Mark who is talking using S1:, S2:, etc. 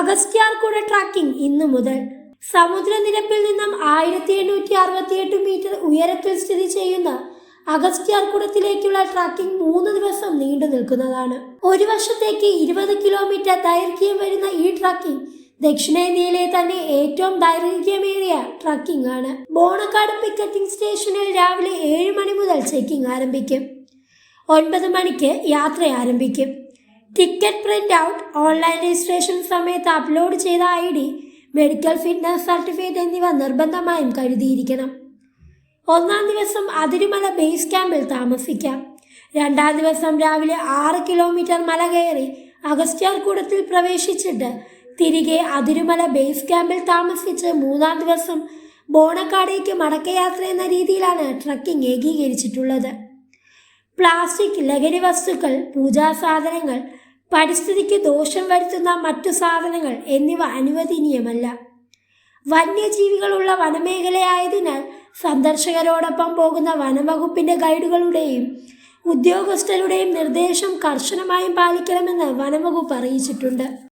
S1: അഗസ്ത്യാർകൂട tracking ഇന്നു മുതൽ. സമുദ്രനിരപ്പിൽ നിന്നും ആയിരത്തി എണ്ണൂറ്റി അറുപത്തിയെട്ട് മീറ്റർ ഉയരത്തിൽ സ്ഥിതി ചെയ്യുന്ന അഗസ്ത്യാർകുടത്തിലേക്കുള്ള ട്രാക്കിംഗ് മൂന്ന് ദിവസം നീണ്ടു നിൽക്കുന്നതാണ്. ഒരു വർഷത്തേക്ക് ഇരുപത് കിലോമീറ്റർ ദൈർഘ്യം വരുന്ന ഈ ട്രാക്കിംഗ് ദക്ഷിണേന്ത്യയിലെ തന്നെ ഏറ്റവും ദൈർഘ്യമേറിയ ട്രക്കിംഗ് ആണ്. ബോണക്കാട് പിക്കറ്റിംഗ് സ്റ്റേഷനിൽ രാവിലെ ഏഴ് മണി മുതൽ ചെക്കിംഗ് ആരംഭിക്കും. ഒൻപത് മണിക്ക് യാത്ര ആരംഭിക്കും. Ticket print out online registration സമയത്ത് അപ്ലോഡ് ചെയ്ത I D medical fitness certificate എന്നിവ നിർബന്ധമായും കരുതിയിരിക്കണം. ഒന്നാം ദിവസം അതിരുമല ബേസ് ക്യാമ്പിൽ താമസിക്കാം. രണ്ടാം ദിവസം രാവിലെ ആറ് കിലോമീറ്റർ മല കയറി അഗസ്ത്യാർകൂടത്തിൽ പ്രവേശിച്ചിട്ട് തിരികെ അതിരുമല ബേസ് ക്യാമ്പിൽ താമസിച്ച് മൂന്നാം ദിവസം ബോണക്കാടേക്ക് മടക്കയാത്ര എന്ന രീതിയിലാണ് ട്രക്കിംഗ് ഏകീകരിച്ചിട്ടുള്ളത്. പ്ലാസ്റ്റിക് ലഹരി വസ്തുക്കൾ പൂജാ സാധനങ്ങൾ പരിസ്ഥിതിക്ക് ദോഷം വരുത്തുന്ന മറ്റു സാധനങ്ങൾ എന്നിവ അനുവദനീയമല്ല. വന്യജീവികളുള്ള വനമേഖലയായതിനാൽ സന്ദർശകരോടൊപ്പം പോകുന്ന വനംവകുപ്പിന്റെ ഗൈഡുകളുടെയും ഉദ്യോഗസ്ഥരുടെയും നിർദ്ദേശം കർശനമായും പാലിക്കണമെന്ന് വനംവകുപ്പ് അറിയിച്ചിട്ടുണ്ട്.